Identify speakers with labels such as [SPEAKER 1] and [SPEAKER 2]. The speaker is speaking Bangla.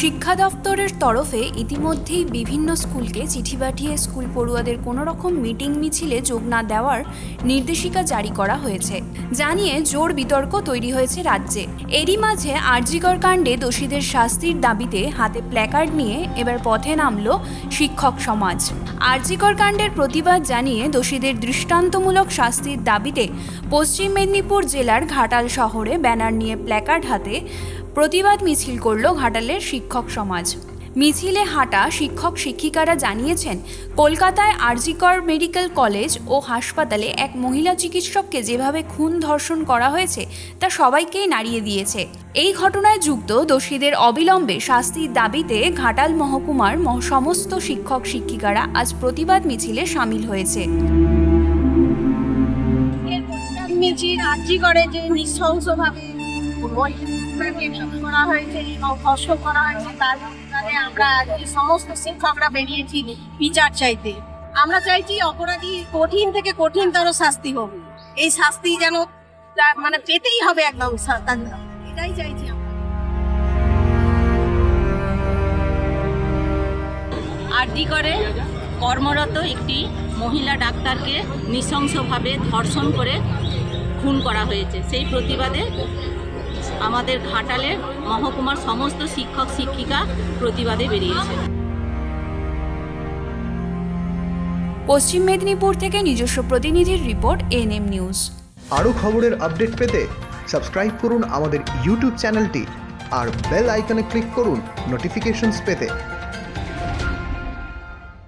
[SPEAKER 1] শিক্ষা দপ্তরের তরফে ইতিমধ্যেই বিভিন্ন স্কুলকে চিঠি পাঠিয়ে স্কুল পড়ুয়াদের কোনো রকম মিটিং মিছিলে যোগ না দেওয়ার নির্দেশিকা জারি করা হয়েছে, জানিয়ে জোর বিতর্ক তৈরি হয়েছে রাজ্যে। এরই মাঝে আরজিকর কাণ্ডে দোষীদের শাস্তির দাবিতে হাতে প্ল্যাকার্ড নিয়ে এবার পথে নামল শিক্ষক সমাজ। আরজিকর কাণ্ডের প্রতিবাদ জানিয়ে দোষীদের দৃষ্টান্তমূলক শাস্তির দাবিতে পশ্চিম মেদিনীপুর জেলার ঘাটাল শহরে ব্যানার নিয়ে প্ল্যাকার্ড হাতে প্রতিবাদ মিছিল করল ঘাটালের শিক্ষক সমাজ। মিছিলে হাঁটা শিক্ষক শিক্ষিকারা জানিয়েছেন, কলকাতায় আরজিকর মেডিকেল কলেজ ও হাসপাতালে এক মহিলা চিকিৎসককে যেভাবে খুন ধর্ষণ করা হয়েছে, তা সবাইকেই নাড়িয়ে দিয়েছে। এই ঘটনায় যুক্ত দোষীদের অবিলম্বে শাস্তির দাবিতে ঘাটাল মহকুমার মহ- সমস্ত শিক্ষক শিক্ষিকারা আজ প্রতিবাদ মিছিলে সামিল হয়েছে।
[SPEAKER 2] মিছিল আর্জি করে যে নৃশংসভাবে করা হয়েছে, এবং ধর্ষণ করা হয়েছে আমরা সমস্ত শিক্ষকরা বেরিয়েছি বিচার চাইতে। আমরা চাইছি অপরাধী কঠিন থেকে কঠিনতর শাস্তি হোক। এই শাস্তি যেন মানে পেতেই হবে একদম এটাই চাইছি আমরা।
[SPEAKER 3] আরডি করে কর্মরত একটি মহিলা ডাক্তারকে নৃশংসভাবে ধর্ষণ করে খুন করা হয়েছে। সেই প্রতিবাদে আমাদের ঘাটালে মহকুমার সমস্ত শিক্ষক শিক্ষিকা প্রতিবাদে বেরিয়েছে।
[SPEAKER 1] পশ্চিম মেদিনীপুর থেকে নিজস্ব প্রতিনিধির রিপোর্ট এনএম নিউজ।
[SPEAKER 4] আরও খবরের আপডেট পেতে সাবস্ক্রাইব করুন আমাদের ইউটিউব চ্যানেলটি আর বেল আইকনে ক্লিক করুন নোটিফিকেশনস পেতে।